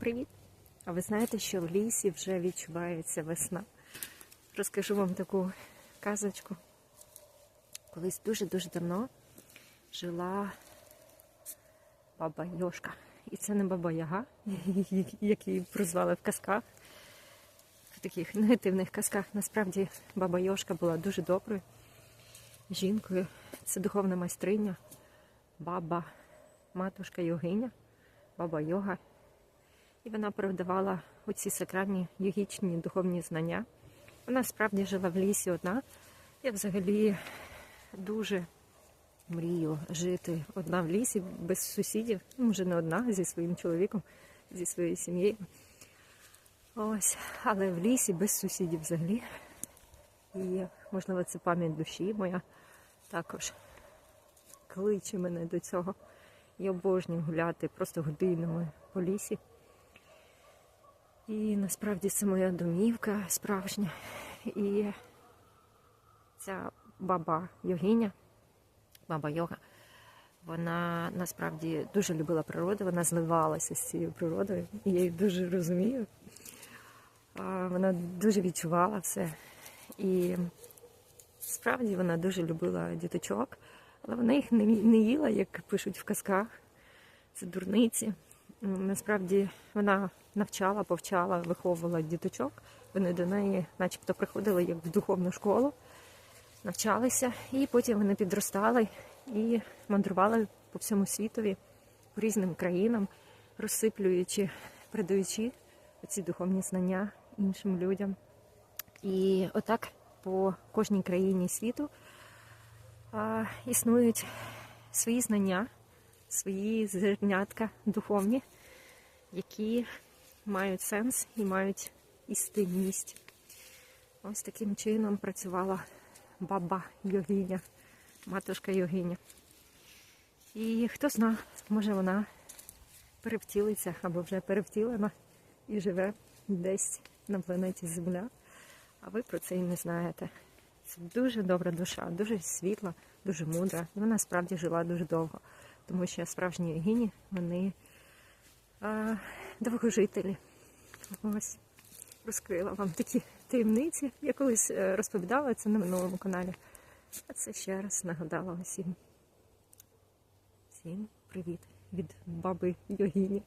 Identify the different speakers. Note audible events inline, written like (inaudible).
Speaker 1: Привіт! А ви знаєте, що в лісі вже відчувається весна? Розкажу вам таку казочку. Колись дуже-дуже давно жила баба Йошка. І це не баба Яга, (laughs) як її прозвали в казках, в таких негативних казках. Насправді баба Йошка була дуже доброю жінкою. Це духовна майстриня, баба, матушка йогиня, баба Йога. І вона передавала оці сакральні йогічні духовні знання. Вона справді жила в лісі одна. Я взагалі дуже мрію жити одна в лісі без сусідів. Вже не одна зі своїм чоловіком, зі своєю сім'єю. Ось, але в лісі без сусідів взагалі. І, можливо, це пам'ять душі моя також кличе мене до цього. Я обожнюю гуляти просто годинами по лісі. І насправді це моя домівка справжня. І ця баба Йогиня, баба Йога, вона насправді дуже любила природу, вона зливалася з цією природою. І я її дуже розумію. Вона дуже відчувала все. І справді вона дуже любила діточок, але вона їх не їла, як пишуть в казках. Це дурниці. Насправді вона навчала, повчала, виховувала діточок. Вони до неї, начебто, приходили як в духовну школу, навчалися, і потім вони підростали і мандрували по всьому світові, по різним країнам, розсиплюючи, передаючи ці духовні знання іншим людям. І отак по кожній країні світу а, існують свої знання, свої зернятка духовні, які мають сенс і мають істинність. Ось таким чином працювала баба йогиня, матушка йогиня. І хто зна, може вона перевтілиться або вже перевтілена і живе десь на планеті Земля, а ви про це і не знаєте. Це дуже добра душа, дуже світла, дуже мудра. І вона справді жила дуже довго, тому що справжні гіні, вони а, довгожителі. Ось розкрила вам такі таємниці. Я колись е, розповідала це на минулому каналі. А це ще раз нагадала усім. Всім привіт від баби Йогіні.